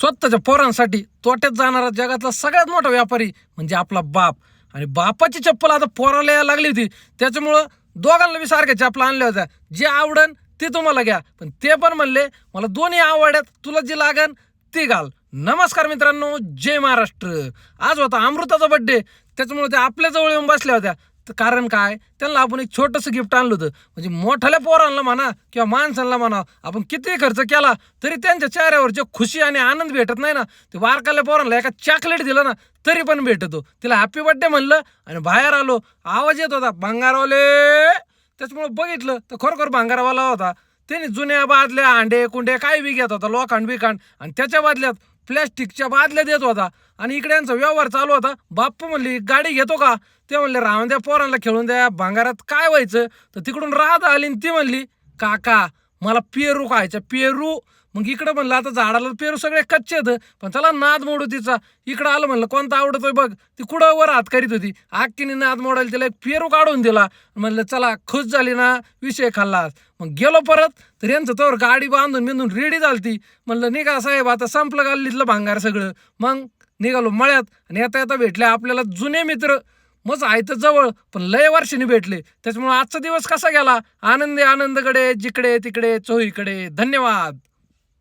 स्वतःच्या पोरांसाठी तोट्यात जाणारा जगातला सगळ्यात मोठा व्यापारी म्हणजे आपला बाप. आणि बापाची चप्पल आता पोराला यायला लागली होती. त्याच्यामुळं दोघांना मी सारख्या चप्पल आणल्या होत्या जे आवडन ते तुम्हाला घ्या. पण ते पण म्हणले मला दोन्ही आवड्यात तुला जे लागन ते घाल. नमस्कार मित्रांनो जय महाराष्ट्र. आज होता अमृताचा बड्डे त्याच्यामुळे ते आपल्याजवळ येऊन बसल्या होत्या. तर कारण काय? त्यांना आपण एक छोटंसं गिफ्ट आणलं होतं. म्हणजे मोठ्याल्या पोरांना म्हणा किंवा माणसांना म्हणा आपण किती खर्च केला तरी त्यांच्या चेहऱ्यावर जे खुशी आणि आनंद भेटत नाही ना. ते वारकाल्या पोरांना एका चॉकलेट दिलं ना तरी पण भेटतो. तिला हॅपी बर्थडे म्हणलं आणि बाहेर आलो. आवाज येत होता भांगारवाले. त्याच्यामुळं बघितलं तर खरोखर भांगारवाला होता. त्याने जुन्या बादल्या अंडे कुंडे काय बी घेत होता लोखंड बिखांड आणि त्याच्या बदल्यात प्लॅस्टिकच्या बादल्या देत होता. आणि इकड्यांचा व्यवहार चालू होता. बाप्पा म्हणली गाडी घेतो का? ते म्हणले राहून द्या पोरांना खेळून द्या. भांगारात काय व्हायचं? तर तिकडून राहत आली आणि ती म्हणली काका मला पेरू खायचा पेरू. मग इकडं म्हणलं आता झाडाला पेरू सगळे कच्चे आहेत. पण चला नाद मोडू तिचा. इकडं आलं म्हणलं कोणता आवडतोय बघ. ती कुठं वर हात करीत होती. आक्कीने नाद मोडायला तिला एक पेरू काढून दिला. म्हणलं चला खुश झाली ना विषय खाल्ला मग गेलो परत तर यांचं तर गाडी बांधून बिंधून रेडी झालती म्हणलं निघा साहेब आता संपलं गाल्लीतलं भांगार सगळं. मग निघालो मळ्यात. आणि येता येता भेटले आपल्याला जुने मित्र. मग आहे तर जवळ पण लय वर्षांनी भेटले. त्याच्यामुळे आजचा दिवस कसा गेला? आनंदी आनंदकडे जिकडे तिकडे चोहीकडे. धन्यवाद.